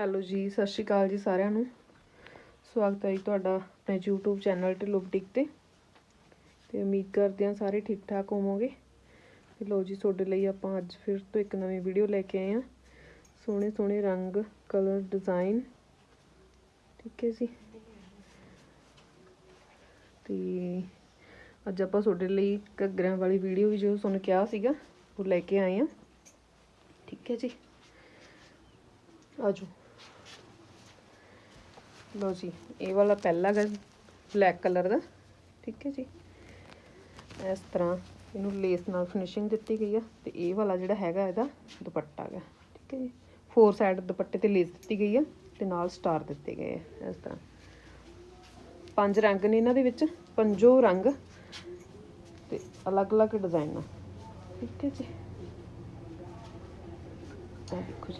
Hello ਜੀ, ਸਤਿ ਸ਼੍ਰੀ ਅਕਾਲ ਜੀ ਸਾਰਿਆਂ ਨੂੰ। ਸਵਾਗਤ ਹੈ ਜੀ ਤੁਹਾਡਾ ਆਪਣੇ YouTube ਚੈਨਲ ਢਿੱਲੋਂ ਬੁਟੀਕ ਤੇ। ਤੇ ਉਮੀਦ ਕਰਦੇ ਹਾਂ ਸਾਰੇ ਠੀਕ ਠਾਕ ਹੋਵੋਗੇ। ਤੇ ਲੋ ਜੀ, ਤੁਹਾਡੇ ਲਈ ਆਪਾਂ ਅੱਜ ਫਿਰ ਤੋਂ ਇੱਕ ਨਵੀਂ ਵੀਡੀਓ ਲੈ ਕੇ ਆਏ ਹਾਂ। ਸੋਹਣੇ ਸੋਹਣੇ ਰੰਗ ਕਲਰ ਡਿਜ਼ਾਈਨ ਠੀਕ ਹੈ ਜੀ। ਤੇ ਅੱਜ ਆਪਾਂ ਤੁਹਾਡੇ ਲਈ ਘੱਗਰਿਆਂ ਵਾਲੀ ਵੀਡੀਓ ਵੀ ਜੋ ਤੁਹਾਨੂੰ ਕਿਹਾ ਸੀਗਾ, ਉਹ ਲੈ ਕੇ ਆਏ ਹਾਂ। ਠੀਕ ਹੈ ਜੀ। ਆਜੋ। ਲੋ ਜੀ, ਇਹ ਵਾਲਾ ਪਹਿਲਾ ਗਾ ਬਲੈਕ ਕਲਰ ਦਾ, ਠੀਕ ਹੈ ਜੀ। ਇਸ ਤਰ੍ਹਾਂ ਇਹਨੂੰ ਲੇਸ ਨਾਲ ਫਿਨਿਸ਼ਿੰਗ ਦਿੱਤੀ ਗਈ ਆ, ਤੇ ਇਹ ਵਾਲਾ ਜਿਹੜਾ ਹੈਗਾ ਇਹਦਾ ਦੁਪੱਟਾ ਹੈਗਾ ਠੀਕ ਹੈ ਜੀ। ਫੋਰ ਸਾਈਡ ਦੁਪੱਟੇ ਤੇ ਲੇਸ ਦਿੱਤੀ ਗਈ ਆ, ਤੇ ਨਾਲ ਸਟਾਰ ਦਿੱਤੇ ਗਏ ਆ, ਇਸ ਤਰ੍ਹਾਂ। ਪੰਜ ਰੰਗ ਨੇ ਇਹਨਾਂ ਦੇ ਵਿੱਚ, ਪੰਜੋ ਰੰਗ ਤੇ ਅਲੱਗ-ਅਲੱਗ ਡਿਜ਼ਾਈਨ ਆ, ਠੀਕ ਹੈ ਜੀ। ਆ ਦੇਖੋ ਜੀ।